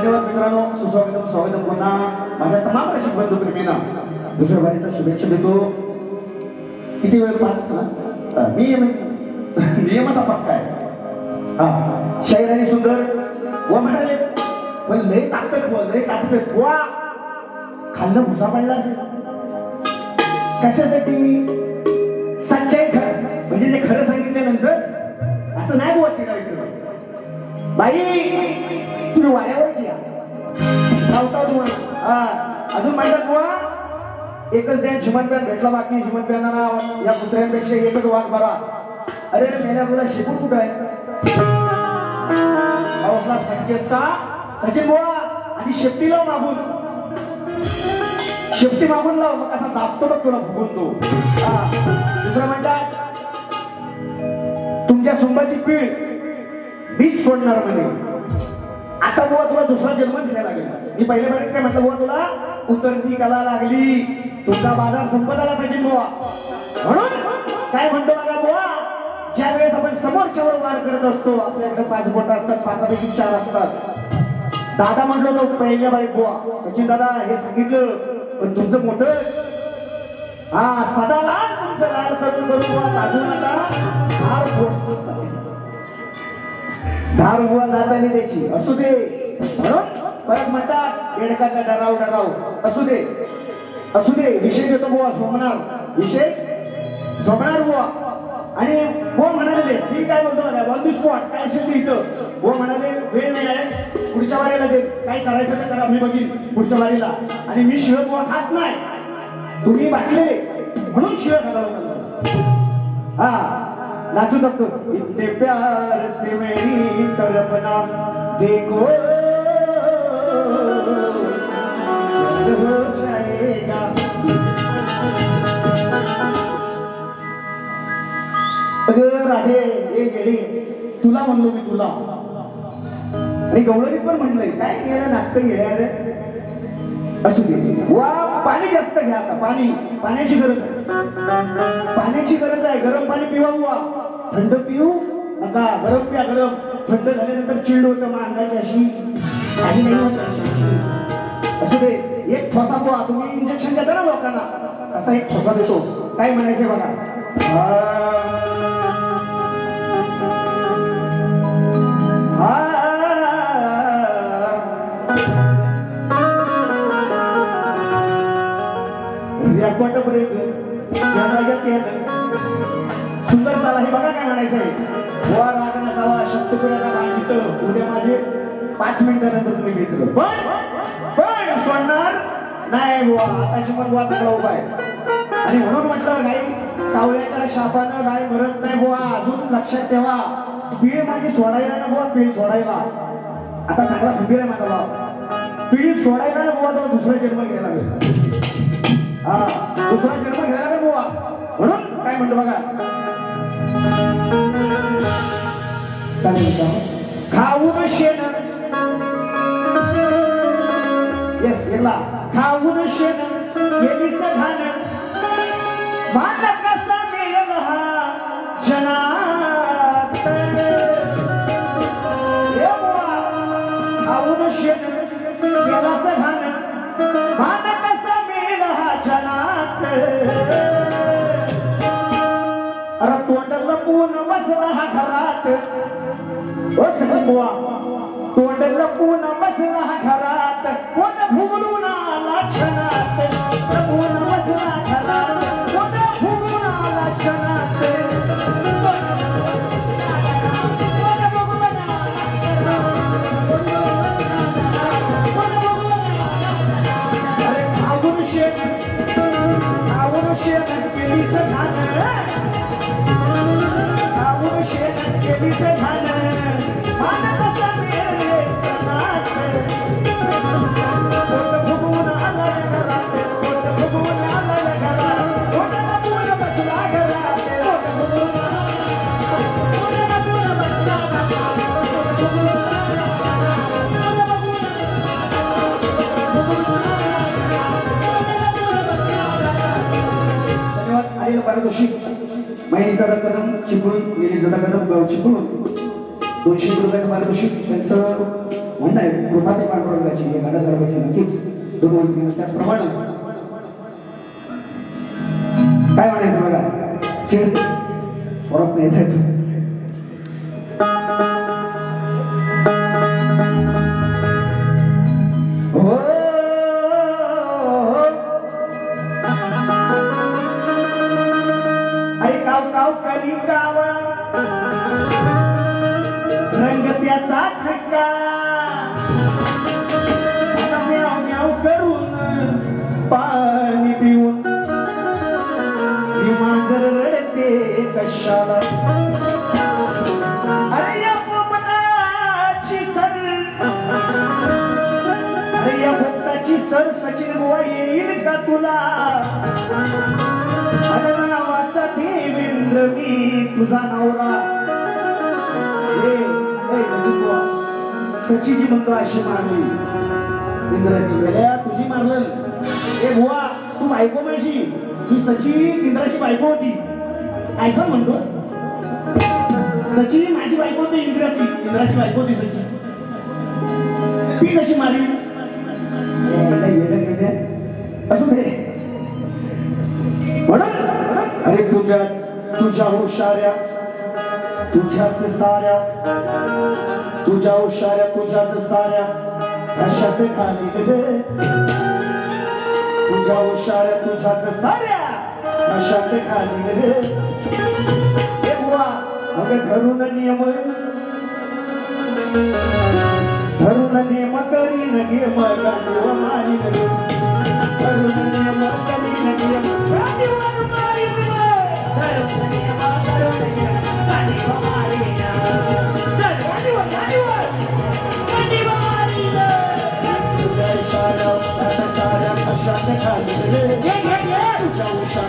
धन्यवाद मित्रांनो. सुस्वागतम स्वागतम पुन्हा माझ्या तमाम रसिक बंधू प्रेमींना दुसऱ्या बारीचा शुभेच्छा देतो. किती वेळ पाच ना नियम नियमाचा पक्का आहे. हा शाहीर आणि सुंदर व म्हणाले पण लय ताकद व लय ताकद बुवा. खाल्लं भुसा पडला असेल. कशासाठी? एकच द्या श्रीमंतपॅन भेटला बाकी श्रीमंतपॅनाला या कुत्र्यांपेक्षा एकच वाघ बरा. अरे मेल्या तुला शिकून कुठं आहे? पाऊसला थंडी असता आणि शेपटी लाव मागून. शेपटी मागून लाव मग असा दाबतो बघ तुला भुगून तो. दुसरं म्हणतात तुमच्या सुंबाची पीळ मीच सोडणार म्हणे. आता बुवा तुला दुसरा जन्मच घ्यायला लागेल. मी पहिल्या महिन्यात काय म्हटलं बुवा तुला? उतरती कला लागली. तुमचा बाजार संपत आला सचिन बुवा. म्हणून काय म्हणतो बघा बुवा ज्या वेळेस आपण समोरच्यावर वार करत असतो आपल्याकडे पाच बोट असतात पाचापैकी चार असतात. दादा म्हटलो तो पहिल्या बाई बुवा. सचिन दादा हे सांगितलं पण तुमचं मोठं. हा सदा लाल तुमचं लाल करून करून बुवा बाजू नका बोट दहा रुपया जाताना त्याची. असू दे. परत म्हणतात बेडकाचा डराव डराव. असू दे. असू दे विषय देतो बुवा सोमणार विषय? सोमणार बुवा. आणि बुवा म्हणाले मी काय बोलतो मला ऑन दी स्पॉट काय असेल ते इथं? बुवा म्हणाले वेळ नाही आहे पुढच्या वारीला दे काय करायचं ते करा मी बघीन पुढच्या वारीला. आणि मी शिव बुवा खात नाही. तुम्ही बाटले. म्हणून शिव खाला हा नाचू शकतो इतने प्यार से मेरी तरफना देखो. राधे ये गेडी तुला म्हणलो मी तुला. आणि गवळणी पण म्हणलंय काय गेलं नागतं येड्या रे? असू दे वा पाणी जास्त घ्या आता पाणी. पाण्याची गरज आहे. पाण्याची गरज आहे. गरम पाणी पिवा बुवा. थंड पिऊ नका. गरम प्या गरम. थंड झाल्यानंतर चिल्ड होतं मग अंगाची अशी. काही नाही होत. असू दे. एक ठोसा बुवा. तुम्ही इंजेक्शन देता ना लोकांना. असा एक ठोसा देतो. काय म्हणायचंय बघा. रेकॉर्ड ब्रेक सुंदर चाला हे बघा काय म्हणायचंय वा रागा सावा शब्दपुऱ्याचा माहिती उद्या माझे पाच मिनिटानंतर तुम्ही घेतलं पण पण सोडणार नाही बुवा आताची पण बुवा सगळा उभा आहे. आणि म्हणून म्हटलं नाही कावळ्याच्या शापानं गाय मरत नाही बुवा अजून लक्षात ठेवा. पीळ माझी सोडायला ना बुवा पीळ सोडायला. आता चांगला खंबीर आहे माझा भाव. पीळ सोडायला ना बुवा तो दुसरा जन्म घ्यायला लागेल. हा दुसरा जन्म घ्यायला बुवा. म्हणून काय म्हणतो बघा. चालेल का? खाऊन शेण. येस गेला खाऊन शेण केली सघान मान कसा मिळेल हा जनात? बुवा, खाऊन शेण. ओ सगळी बुवा तोंड लपून बसला घरात. कोण फुगलून आला क्षणात? लपून बसला पारितोषिक. महेश दादा कदम चिपळूण निलेश दादा कदम गाव चिपळूण. दोनशे रुपयाचं पारितोषिक. त्यांचं म्हणणं आहे कृपा ते पांडुरंगाची. हे गाणं गाण्यासारखी नक्कीच दोन ओळखी त्याचप्रमाणे काय म्हणायचं बघा? चिड. परत नाही येत रडते कशाला? अरे या पोपटाची सर अरे या पोपटाची सर सचिन बुवा येईल का तुला? नावाचा देवेंद्र मी तुझा नवरा. सचिन बुवा सचिजी म्हणतो अशी मारली. इंद्राची वेळ्या तुझी मारलं. ए बुवा तू बायको म्हणशी ही सची इंद्राची बायको होती. ऐकून म्हणतो. सचिन माझी बायको होती इंद्राची इंद्राची बायको होती सचिन. ती कशी मारली? असू दे. म्हणून अरे तुझ्या तुझ्या हुशाऱ्या तुझ्याच साऱ्या तुझ्या हुशाऱ्या तुझ्याच साऱ्या अशा खाली गे तुझ्या हुशाऱ्या तुझ्याच साऱ्या. कशात खाली गे हे बुवा अगं धरून नियम धरून नियम करीन नियम गांडूळ मारीन धरून नियम करीन नियम गांडूळ मारीन धरून नियम करून नियम गांडूळ मारीन धर गांडूळ गांडूळ गांडूळ मारीन तुझ्या इशाऱ्या तुझ्या साऱ्या कशात खाली गे तुझ्या हुशाऱ्या तुझ्या साऱ्या कशात खाली गे धरून नियम करीन नियम गांडूळ मारीन धरून नियम करून नियम गांडूळ मारीन कृपात्या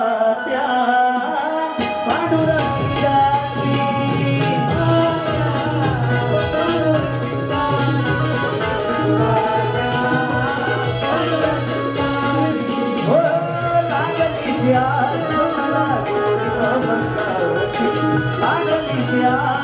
लागली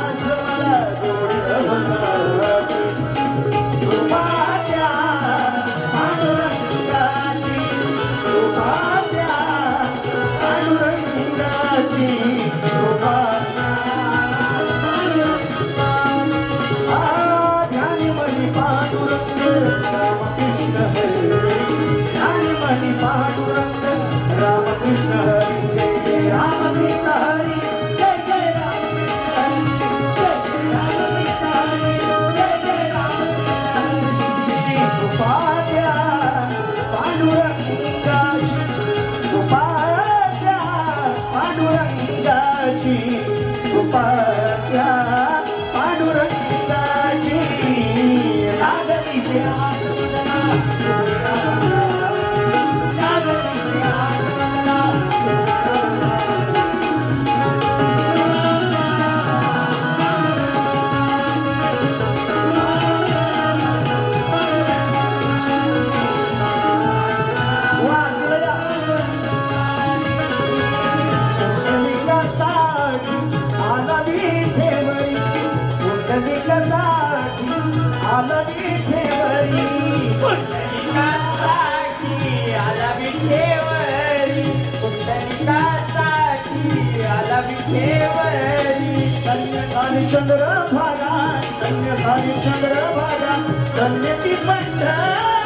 पांडुरंगाची कृपात्या पांडुरंगाची. लागली आला विठेवरी कन्यकाली चंद्र भागा कन्यकाली चंद्र भागा कन्यती पंढर